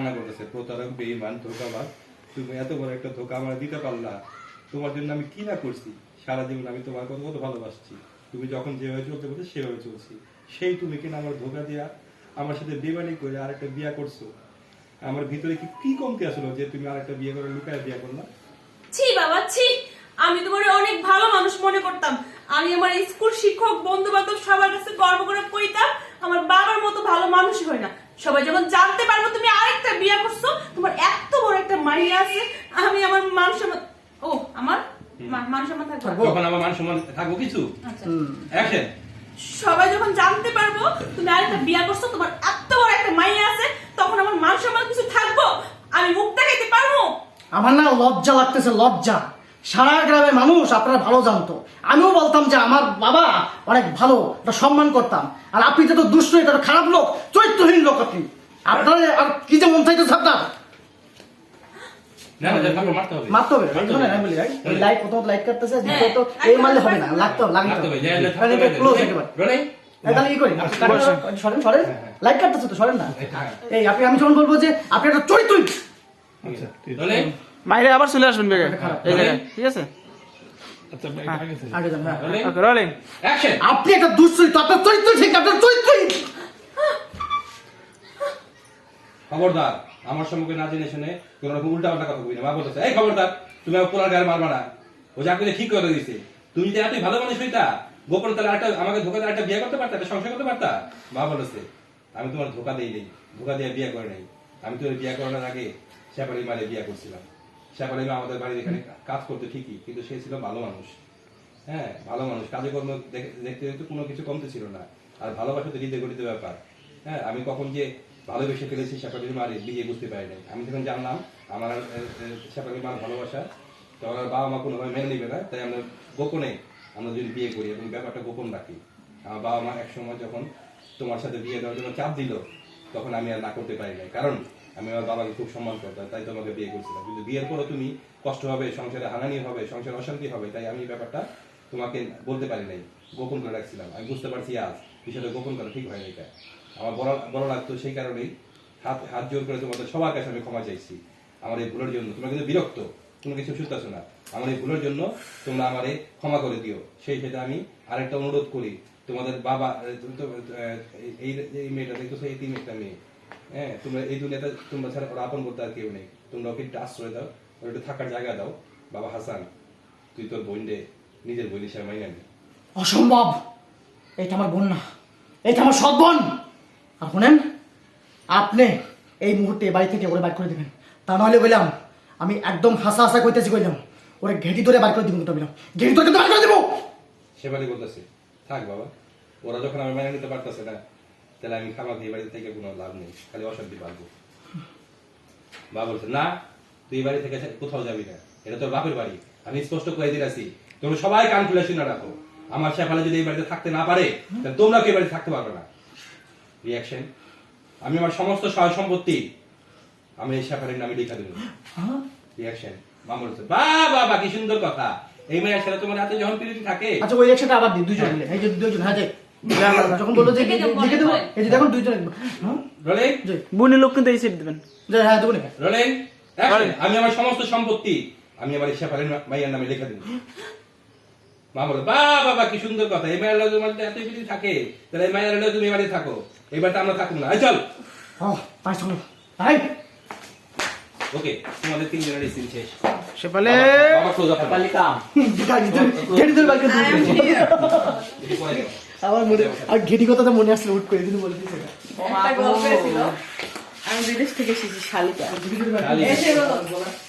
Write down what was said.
করতেছে প্রতারক ধোকাবাজ, তুমি এত বড় একটা ধোকা আমার দিতে পারলা, তোমার জন্য আমি কি না করছি? সারা জীবন আমি তোমার কত কত ভালোবাসছি। তুমি যখন যেভাবে চলতে সেভাবে চলছি। সেই তুমি কিনা আমার ধোকা দিয়া আমার সাথে বেমানি করে আরেকটা করছ। আমার ভিতরে কি কি কমতি আসলো যে তুমি আরেকটা বিয়ে করে লুকায় বিয়া করলা? ছি বাবা, ছি! আমি তোমার অনেক ভালো মানুষ মনে করতাম। আমি আমার স্কুল শিক্ষক বন্ধু বান্ধব সবার কাছে গর্ব করে কইতাম, আমার বাবার মতো ভালো মানুষ হয় না। সবাই যখন জানতে পারব তুমি আরেকটা বিয়ে করছ তোমার এত বড় একটা মাইয়া আছে আমি আমার ও আমার মান সম্মান থাকব? তখন আমার মান সম্মান থাকব কিছু? আচ্ছা। অ্যাকশন সবাই যখন জানতে পারব তুমি আরেকটা বিয়ে করছ তোমার এত বড় একটা মাইয়া আছে তখন আমার মান সম্মান কিছু থাকব? আমি মুখ দেখাইতে পারব? আমার না লজ্জা লাগতেছে লজ্জা। সারা গ্রামের মানুষ আপনারা ভালো জানতো। আমিও বলতাম যে আমার বাবা অনেক ভালো একটা সম্মান করতাম। আর আপনি তো দুষ্ট এটা তো খারাপ লোক চরিত্রহীন লোক আপনি। আপনার আর কি যে মন চাইতেছে আপনার? না না থাকব মারতে হবে। মারতে হবে। এই জন্য আমি বলি ভাই এই লাইট প্রথমত লাইট কাটতেছে দ্বিতীয়ত এই মারলে হবে না লাগতে হবে লাগতে হবে। হবে যে- যে তাহলে থাকতে হবে। ক্লোজ একেবারে। রোলিং তাহলে কি করি? সরেন সরেন। লাইট কাটতেছে তো সরেন না? এই আপনি আমি যখন বলব যে আপনি একটা রোলিং বাইরে আবার চলে আসবেন বেগে। এই জায়গায় ঠিক আছে? যান হ্যাঁ। অ্যাকশন আপনি একটা দুশ্চরিত্র আপনার চরিত্র ঠিক আপনার চরিত্রহীন। খবরদার। আমার সম্মুখে না জেনে শুনে কোন রকম উল্টা পাল্টা কথা কই না। মা বলতেছে, এই খবরদার, তুমি আমার পোলার গায়ে মারবা না। ও যা করে ঠিক করে দিছে। তুমি যদি এতই ভালো মানুষ হইতা, গোপন তাহলে একটা আমাকে ধোকা দিয়ে একটা বিয়ে করতে পারতা, একটা সংসার করতে পারতা? মা বলেছে আমি তোমার ধোকা দেই নেই, ধোকা দিয়ে বিয়ে করে নাই। আমি তো বিয়ে করানোর আগে শ্যাপালি মারে বিয়ে করছিলাম। শ্যাপালি মা আমাদের বাড়ির এখানে কাজ করতে ঠিকই, কিন্তু সে ছিল ভালো মানুষ। হ্যাঁ ভালো মানুষ। কাজে কর্ম দেখতে দেখতে কোনো কিছু কমতে ছিল না। আর ভালোবাসা তো হৃদয় গঠিত ব্যাপার। হ্যাঁ আমি কখন যে ভালোবেসে ফেলেছি শ্যাপালির মারে বিয়ে বুঝতে পারি নাই। আমি যখন জানলাম, আমার শ্যাপালির মার ভালোবাসা, তো আমার বাবা মা কোনোভাবে মেনে নিবে না, তাই আমরা গোপনে আমরা যদি বিয়ে করি এবং ব্যাপারটা গোপন রাখি। আমার বাবা মা একসময় যখন তোমার সাথে বিয়ে দেওয়ার জন্য চাপ দিল, তখন আমি আর না করতে পারি নাই। কারণ আমি আমার বাবাকে খুব সম্মান করতাম, তাই তোমাকে বিয়ে করছিলাম। কিন্তু বিয়ের পরও তুমি কষ্ট হবে, সংসারে হানানি হবে, সংসারে অশান্তি হবে, তাই আমি ব্যাপারটা তোমাকে বলতে পারি নাই। গোপন করে রাখছিলাম। আমি বুঝতে পারছি আজ বিষয়টা গোপন করা ঠিক হয়নি এটা। আমার বড় বড় লাগতো সেই কারণেই হাত হাত জোর করে তোমাদের সবার কাছে আমি ক্ষমা চাইছি। আমার এই ভুলের জন্য। তোমরা কিন্তু বিরক্ত। কোনো কিছু শুনতেছো না। আমার এই ভুলের জন্য তোমরা আমারে ক্ষমা করে দিও। সেই ক্ষেত্রে আমি আরেকটা অনুরোধ করি। তোমাদের বাবা এই এই মেয়েটা দেখতেছো এই তিন একটা মেয়ে। হ্যাঁ তোমরা এই দুনিয়াতে তোমরা ছাড়া ওরা আপন করতে আর কেউ নেই। তোমরা ওকে একটু আশ্রয় দাও। ওর একটু থাকার জায়গা দাও। বাবা হাসান, তুই তোর বোন নিজের বোন হিসাবে মাইনা অসম্ভব। এইটা আমার বোন না। এইটা আমার সৎ বোন। আর শুনেন, আপনি এই মুহূর্তে বাড়ি থেকে ওরে বাইর করে দেবেন। তা নাহলে বললাম, আমি একদম হাসা হাসা কইতেছি কইলাম, ওরে ঘেটি ধরে বাইর করে দিব তো বললাম ঘেটি ধরে বাইর করে দেবো। সেবালি বলতেছে। থাক বাবা, ওরা যখন আমি মাইনা নিতে পারতেছে না, তাহলে আমি খামার দিয়ে বাড়ি থেকে কোনো লাভ নেই, খালি অশান্তি পারব বাবা বলছে, না, তুই বাড়ি থেকে কোথাও যাবি না, এটা তোর বাপের বাড়ি। আমি স্পষ্ট করে দিয়ে আছি তোমরা সবাই কান খুলে শুনে রাখো। আমার শেফালে যদি এই বাড়িতে থাকতে না পারে তাহলে তোমরা কি বাড়িতে থাকতে পারবে না? রিয়াকশন আমি আমার সমস্ত সহায় সম্পত্তি আমি এই শেফালের নামে লিখা দেবো। হ্যাঁ? রিয়াকশন মা বলছে বা বাবা কি সুন্দর কথা। এই মেয়ের সাথে তোমার হাতে যখন পিরিতি থাকে আচ্ছা ওই একসাথে আবার দিই দুজন মিলে। এই যে দুজন হ্যাঁ যে যখন বলল যে দেখে দেবো, এই যে দেখুন হ্যাঁ? রোলিং বুনি লোক কিন্তু এই সিট দিবেন। যে হ্যাঁ দেবো না রোলিং আমি আমার সমস্ত সম্পত্তি আমি আমার শেফালের মাইয়ার নামে লিখে দেবো। মা বলে বা বাবা কি সুন্দর কথা। এই মায়ের লোক তোমার এত পিরিতি থাকে তাহলে এই মায়ের লোক তুমি এবারে থাকো। এবার তো আমরা থাকব না। চল। ওকে তোমাদের তিনজনের সিন শেষ। সেপালে বাবা ক্লোজ আপ. আমার মনে আর কথাটা মনে আসলে উঠ করে দিন বলে দিয়েছে একটা গল্প ছিল আমি বিদেশ থেকে এসেছি শালিকা। এসে বলো।